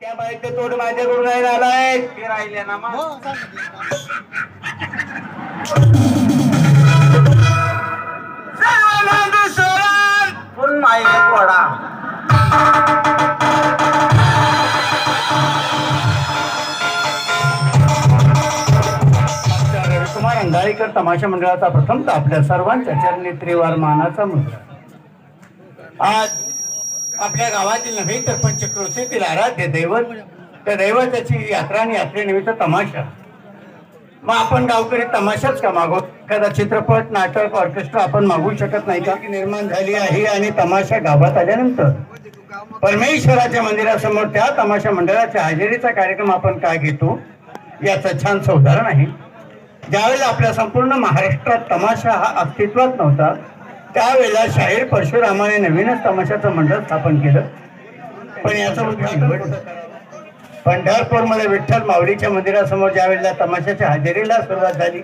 त्या बाईचं तोड माझ्याकडून नाही आलाय. ते राहिले ना मग. वडा आमच्या रविकुमार अंधाळीकर तमाशा मंडळाचा प्रथम तर आपल्या सर्वांच्या चरणी त्रिवार मानाचा मुद्रा आज आपल्या गावातील नव्हे तर पंचक्रोशीतील आराध्य दैवत त्या दैवताची यात्रा आणि यात्रेनिमित्त तमाशा. मग आपण गावकरी तमाशाच का मागो एखादा चित्रपट नाटक ऑर्केस्ट्रा आपण मागू शकत नाही का? निर्माण झाली आहे. आणि तमाशा गावात आल्यानंतर. परमेश्वराच्या मंदिरासमोर त्या तमाशा मंडळाच्या हजेरीचा कार्यक्रम आपण काय घेतो? याचं छानसं उदाहरण आहे. ज्यावेळेला आपल्या संपूर्ण महाराष्ट्रात तमाशा हा अस्तित्वात नव्हता त्यावेळेला शाहीर परशुरामाने नवीनच तमाशाचं मंडळ स्थापन केलं. पण याचं उद्घाटन पंढरपूरमध्ये विठ्ठल माऊलीच्या मंदिरासमोर ज्या वेळेला तमाशाच्या हजेरीला सुरुवात झाली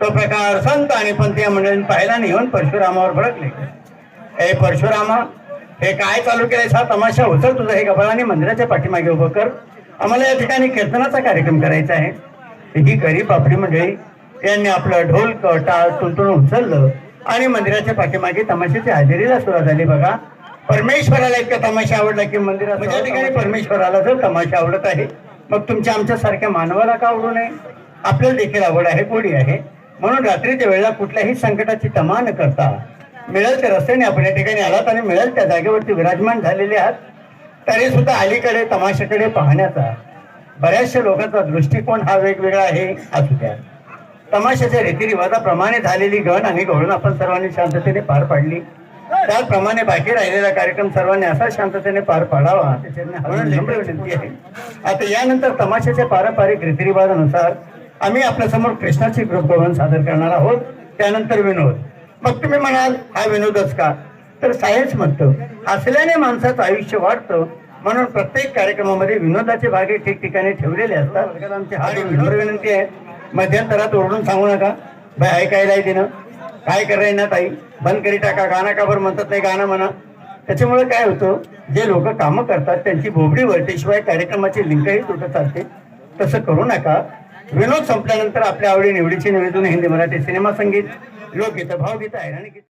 तो प्रकार संत आणि पंथीय मंडळींनी पाहिला येऊन परशुरामावर भडकले. हे परशुरामा हे काय चालू केलंयस हा तमाशा? उचल तुझं हे गबाळाने मंदिराच्या पाठीमागे उभं कर. आम्हाला या ठिकाणी कीर्तनाचा कार्यक्रम करायचा आहे. ही गरीब आपली मंडळी यांनी आपलं ढोल क- टाळ तुंतुण उचललं. आणि मंदिराच्या पाठीमागे तमाशाची हजेरीला सुरुवात झाली बघा. परमेश्वराला इतका तमाशा आवडला की मंदिरात म्हणजे या ठिकाणी परमेश्वराला जर तमाशा आवडत आहे मग तुमच्या आमच्या सारख्या मानवाला का आवडू नये? आपल्याला देखील आवड आहे गोडी आहे. म्हणून रात्रीच्या वेळेला कुठल्याही संकटाची तमा न करता मिळेल त्या रस्त्याने आपण या ठिकाणी आलात आणि मिळेल त्या जागेवरती विराजमान झालेले आहात. तरी सुद्धा अलीकडे तमाशाकडे पाहण्याचा बऱ्याचशा लोकांचा दृष्टिकोन हा वेगवेगळा आहे. असू द्या. तमाशाच्या रीतिरिवाजाप्रमाणे झालेली गण आणि गवळण आपण सर्वांनी शांततेने पार पाडली. त्याचप्रमाणे बाकी राहिलेला कार्यक्रम सर्वांनी असा शांततेने पार पाडावा म्हणून नम्र विनंती आहे. आता यानंतर तमाशाच्या पारंपरिक रीतिरिवाजानुसार आम्ही आपल्यासमोर कृष्णाची ग्रुप गवळण सादर करणार आहोत. त्यानंतर विनोद. मग तुम्ही म्हणाल हा विनोदच का? तर सायन्स म्हणतं हसल्याने माणसाचं आयुष्य वाढतं. म्हणून प्रत्येक कार्यक्रमामध्ये विनोदाचे भागे ठिकठिकाणी ठेवलेले असतात. आमची हा विनोद विनंती आहे. मध्यंतरात ओरडून सांगू नका. बाय ऐकायला दिनं काय करायला ना ताई? बंद करी टाका. गाणं का बरं म्हणतात नाही गाणं म्हणा. त्याच्यामुळे काय होतं? जे लोक कामं करतात त्यांची भोबडी वळते शिवाय कार्यक्रमाची लिंकही तुटत चालते. तसं करू नका. विनोद संपल्यानंतर आपल्या आवडी निवडीची निवेदन हिंदी मराठी सिनेमा संगीत. लोकगीत भावगीत आहे आणि